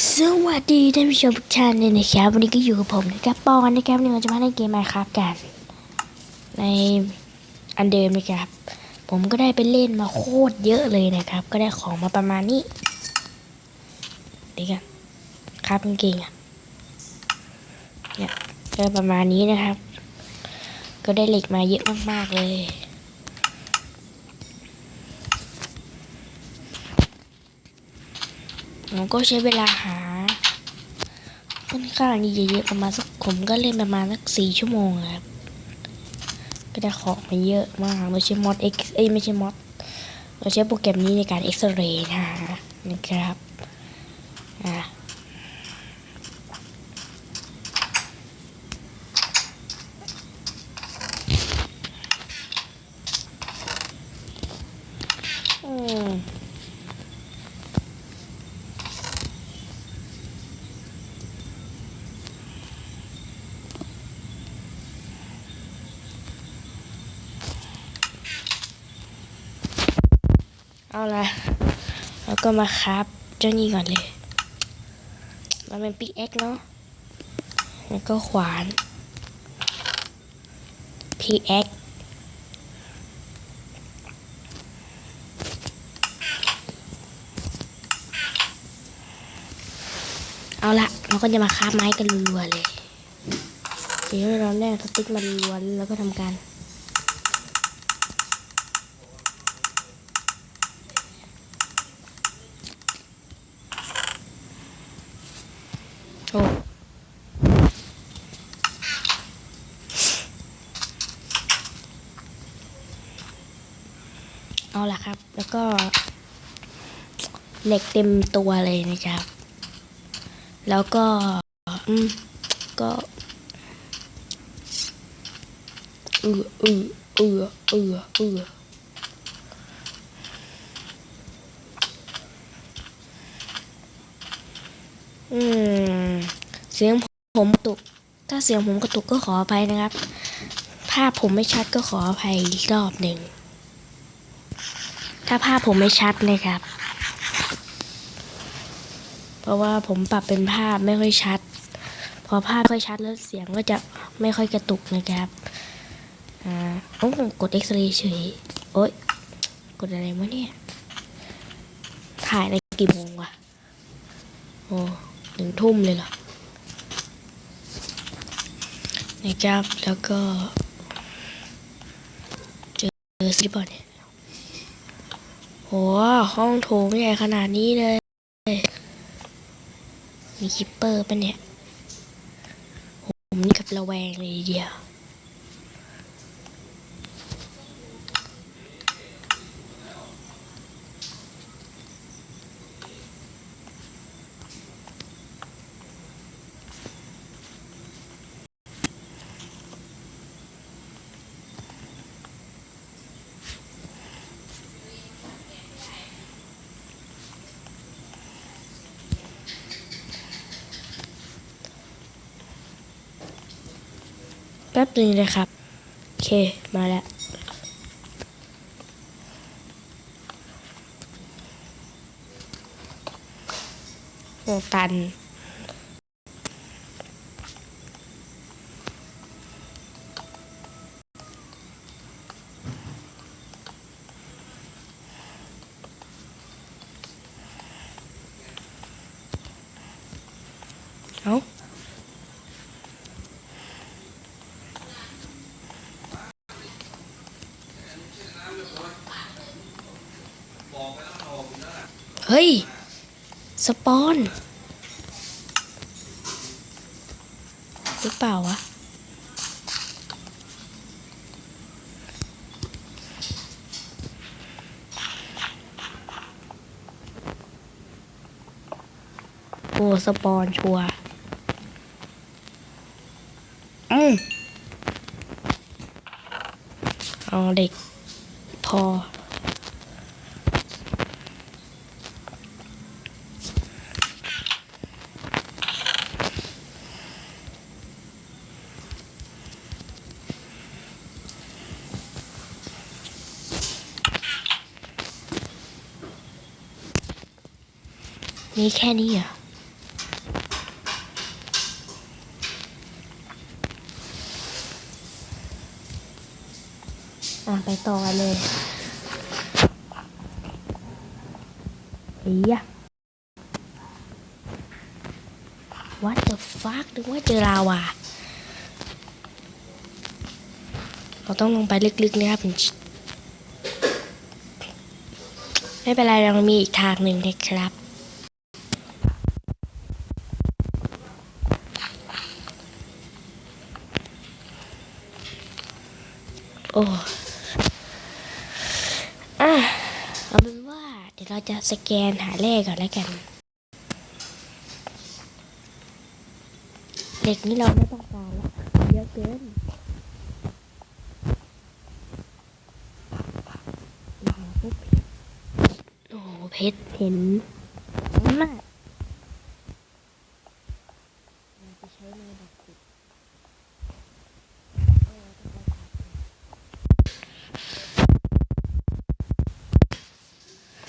สวัสดีท่านผู้ชมทุกท่านเลยนะครับ วันนี้ก็อยู่กับผมนะครับปอนนะครับวันนี้เราจะมาเล่นเกมไมครับกัน ในอันเดิมนะครับ ผมก็ได้ไปเล่นมาโคตรเยอะเลยนะครับ ก็ได้ของมาประมาณนี้ดีกันครับกางเกงอะเนี่ยก็ประมาณนี้นะครับ ก็ได้เหล็กมาเยอะมากๆเลย หนูก็ใช้เวลาหาค่อนข้างที่เยอะๆประมาณสักผมก็เล่นประมาณสักสี่ชั่วโมงครับก็ได้ของมาเยอะมากไม่ใช่มอดเอ้ยไม่ใช่มอดเราใช้โปรแกรมนี้ในการเอ็กซเรย์นะนะครับอะอืม เอาละแล้ว ก็มาครับเจ้านี่ก่อนเลย มันเป็นปิกเอ็กเนาะแล้วก็ขวานพีเอ็กเอาละเราก็จะมาคาบไม้กันรัวๆเลยเดี๋ยวเราแน่สติ๊กมันรัวแล้วก็ทำการ โอ้ เอาละครับ แล้วก็เหล็กเต็มตัวเลยนะครับ แล้วก็อก็เออเออเออเออเอออืมเสียงผมตุกถ้าเสียงผมกระตุกก็ขออภัยนะครับ ภาพผมไม่ชัดก็ขออภัยอีกรอบหนึ่ง ถ้าภาพผมไม่ชัดนะครับ เพราะว่าผมปรับเป็นภาพไม่ค่อยชัด พอภาพไม่ค่อยชัดแล้วเสียงก็จะไม่ค่อยกระตุกนะครับ อ่าต้องกดเอ็กซเรย์เฉย โอ๊ย กดอะไรวะเนี่ย ถ่ายในกี่โมงวะ โอ้หนึ่งทุ่มเลยเหรอ นะครับ แล้วก็ เจอซิบอเนี่ย โหห้องโถงใหญ่ขนาดนี้เลย มีคิปเปอร์ปะเนี่ย ผมนี่กับระแวงเลยเดียว แป๊บหนึงเลยครับ โอเค มาแล้ว ตัน เอ้า เฮ้ย สปอนหรือเปล่าวะ โอ้สปอนชัวอืมเอาเด็กพอีแค่นี้เหรออะไปต่อเลยอียะ What the fuck นึกว่าเจอลาวาเราต้องลงไปลึกๆนะครับไม่เป็นไรเรามีอีกทางหนึ่งนะครับ อ้อะเอาเป็นว่า เดี๋ยวเราจะสแกนหาเลขก่อนแล้วกันเด็กนี่เราไม่ต้องการแล้วเยอะเกินโอ้โหเพชรเห็นมากเราจะใช้ในดักขุด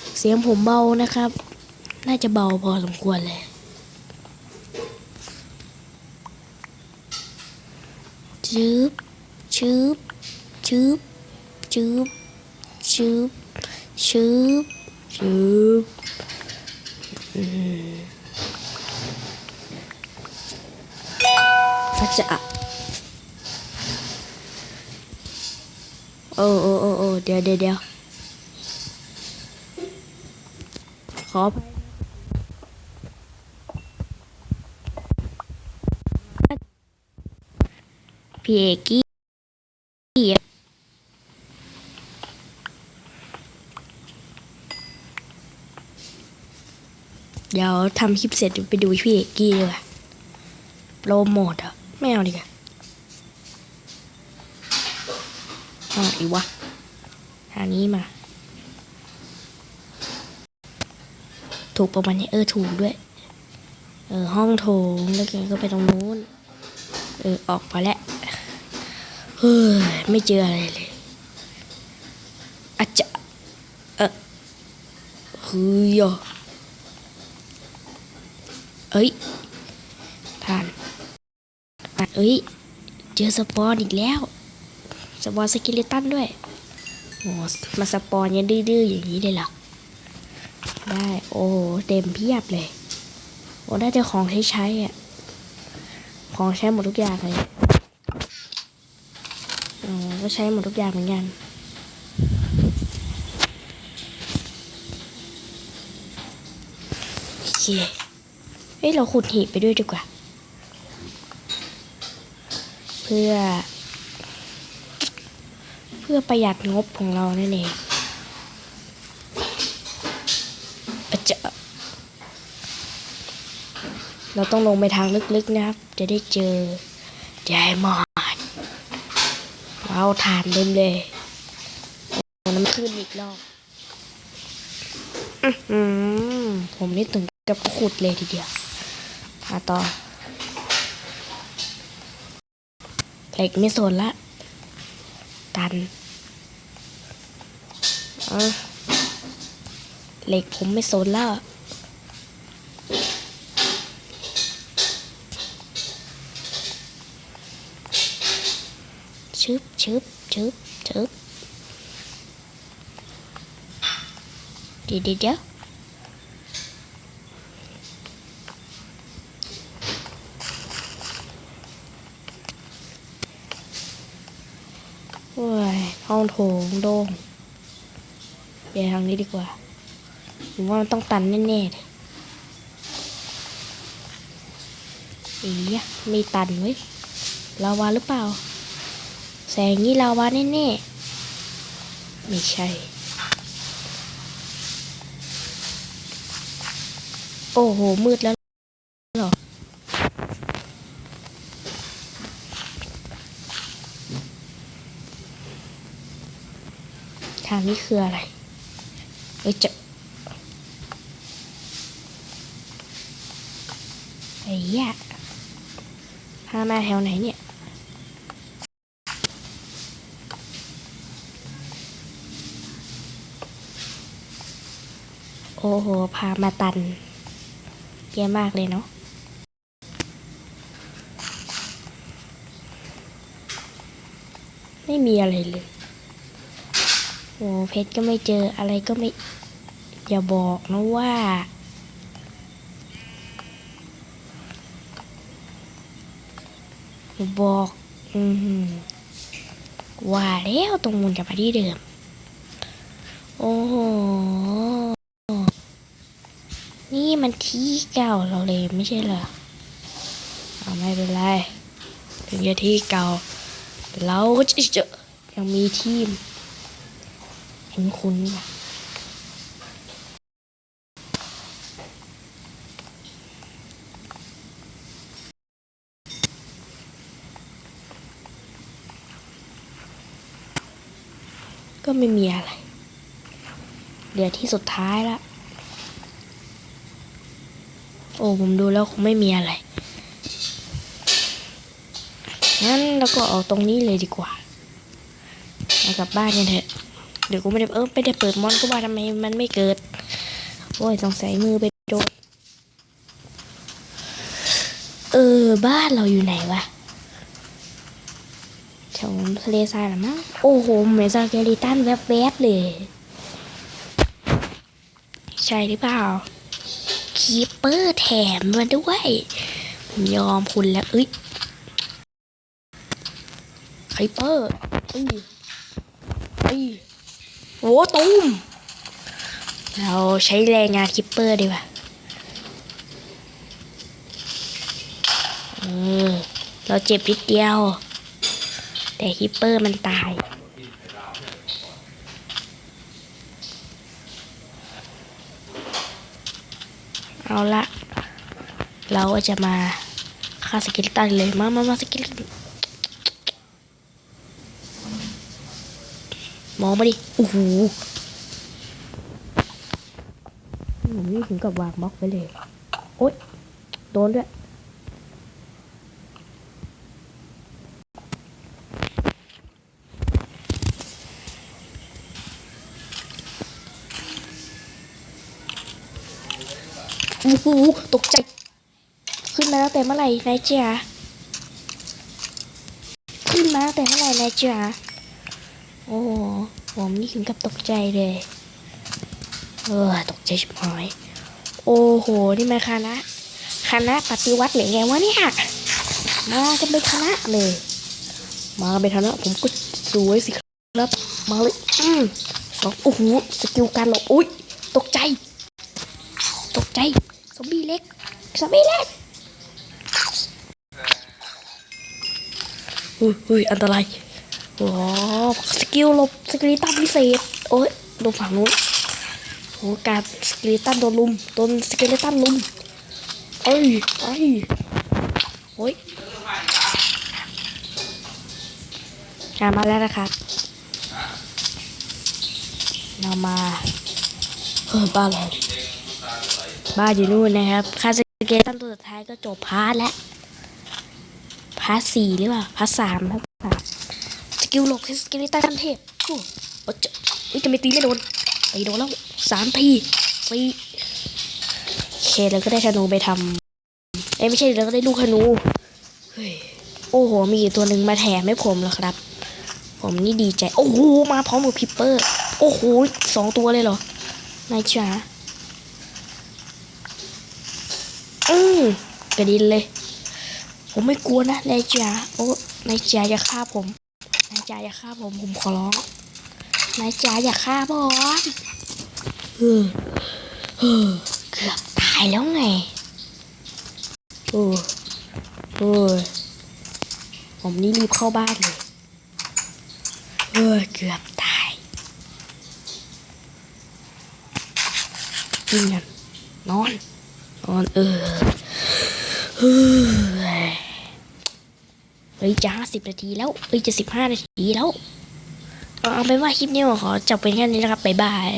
เสียงผมเบานะครับ น่าจะเบาพอสมควรเลย ชืบชืบชืบชืบชืบชืบชืบอืมอาจะโอ้โอ้โอ้โอ้เดี๋ยวเดี๋ยวเดี๋ยว ขออภัยพี่เอกี้เดี๋ยวทำคลิปเสร็จไปดูพี่เอกกี้ดีกว่าโปรโมทอะไม่เอาดีกว่าอาอีกวะหานี้มา ถูกประมาณนี้เออถูกด้วย เออห้องโถงแล้วแกก็ไปตรงนู้น เออออกมาแล้วเฮ้ยไม่เจออะไรเลยอาจจะเออเฮ้ยอเอ้ยทานอะเอ้ยเจอสปอนอีกแล้วสปอนสกิเลตันด้วยโอ้มาสปอนยังดื้อๆอย่างนี้เลยหรอ ได้ โอ้เต็มเพียบเลย โอ้ได้แต่ของใช้ใช้อะ ของใช้หมดทุกอย่างเลยอ๋อก็ใช้หมดทุกอย่างเหมือนกันโอเคเฮ้ยเราขุดหีบไปด้วยดีกว่า เพื่อ เพื่อประหยัดงบของเรานั่นเองอะ จะเราต้องลงไปทางลึกๆนะครับ จะได้เจอไดมอนด์ว้าวฐานเต็มเลยน้ำขึ้นอีกรอบอื้อหือผมนี่ถึงกับขุดเลยทีเดียวมาต่อเหล็กไม่สนละ ตันเอา เหล็กผมไม่สนแล้วชึบชึบชึบชึบเดี๋ยวเดี๋ยวโอ้ยห้องโถงโล่งเดี๋ยวทางนี้ดีกว่า ผมว่ามันต้องตันแน่ๆเลยอีไม่ตันเว้ยลาวาหรือเปล่า แสงนี้ลาวาแน่ๆ ไม่ใช่ โอ้โห มืดแล้วหรอทางนี้คืออะไรเอ้ยจะ ไอ้ยะพามาแถวไหนเนี่ยโอ้โห พามาตันแย่มากเลยเนาะ ไม่มีอะไรเลย โอ้เพชรก็ไม่เจออะไรก็ไม่ อย่าบอกนะว่า บอกอืว่าแล้วตรงมุนกับมาที่เดิม โอ้โห นี่มันที่เก่าเราเลยไม่ใช่เหรอเอาไม่เป็นไร ถึงจะที่เก่า เราก็จะยังมีทีม เห็นคุณปะ ก็ไม่มีอะไร เดี๋ยวที่สุดท้ายละ โอ้ผมดูแล้วคงไม่มีอะไร งั้นเราก็ออกตรงนี้เลยดีกว่าเอากลับบ้านกันเถอะ เดี๋ยวกูไม่ได้เออไม่ได้เปิดมอนก็ว่าทำไมมันไม่เกิด โอ้ยสงสัยมือไปโดน เออบ้านเราอยู่ไหนวะ แถวทะเลทรายหรือมั้งโอ้โหเหมือนซาเกลิตันแวบๆเลย ใช่หรือเปล่าคีปเปอร์แถมมาด้วยผมยอมคุณแล้วเอ้ยคีปเปอร์เอ้ยเอ้ยโอ้ตูมเราใช้แรงงานคิปเปอร์ดีกว่าเออเราเจ็บนิดเดียว แต่คิปเปอร์มันตาย เอาละ เราก็จะมาฆ่าสกิลตันเลย มามามาสกิลตันมองมาดิโอ้โหนี่ถึงกับวางบล็อกไปเลย โอ๊ย โดนด้วย โอ้โหตกใจ ขึ้นมาตั้งแต่เมื่อไหร่นายจ๋าขึ้นมาตั้งแต่เมื่อไหร่นายจ๋าโอ้โหผมนี่ถึงกับตกใจเลยเออตกใจชิบหายโอ้โห นี่มันคณะคณะปฏิวัติหรือไงวะเนี่ยมากันเป็นคณะเลย มาเป็นคณะผมก็สวยสิครับ มาเลยอืมสองโอ้โหสกิลการหลบอุ้ยตกใจ ตกใจ อมบี้เล็กซอมบี้เล็กอุ้ยอุ้ยอันตรายว้าวสกิลหลบสกิลิตันพิเศษโอ้ยโดนฝั่งนู้นโอ้การสกิลิตันโดนลุมโดนสกิลิตันลุมเอ้ยเอ้ยโอ้ยงามาแล้วนะครับ เรามาเออบ้านเรา บ้านอยู่นู่นนะครับคาสเกตันตัวสุดท้ายก็จบพาร์ทแล้วพาร์ทสี่หรือเปล่าพาร์ทสามพาร์ทสามสกิลหลบสกิลตันเทพโอ้โหจะอุ๊ยจะไม่ตีไม่โดนตีโดนแล้วสามทีตีโอเคแล้วก็ได้ธนูไปทำเอ้ยไม่ใช่แล้วก็ได้ลูกธนูเฮ้ยโอ้โห มีอีกตัวหนึ่งมาแถมให้ผมแล้วครับ ผมนี่ดีใจ โอ้โห มาพร้อมกับพิปเปอร์ โอ้โหสองตัวเลยเหรอนายจ๋า อืมกระดินเลย ผมไม่กลัวนะนายจ๋าโอ้นายจ๋าอย่าฆ่าผมนายจ๋าอย่าฆ่าผมผมขอร้องนายจ๋าอย่าฆ่าผมเออเออเกือบตายแล้วไงโอ้โอ้ผมนี่รีบเข้าบ้านเลยเออเกือบตายกินกันนอน นอนเออเฮ้ยเฮ้ยจะห้าสิบนาทีแล้วเฮ้ยจะสิบห้านาทีแล้ว เอาเป็นว่าคลิปนี้ขอจบเป็นแค่นี้นะครับบ๊ายบาย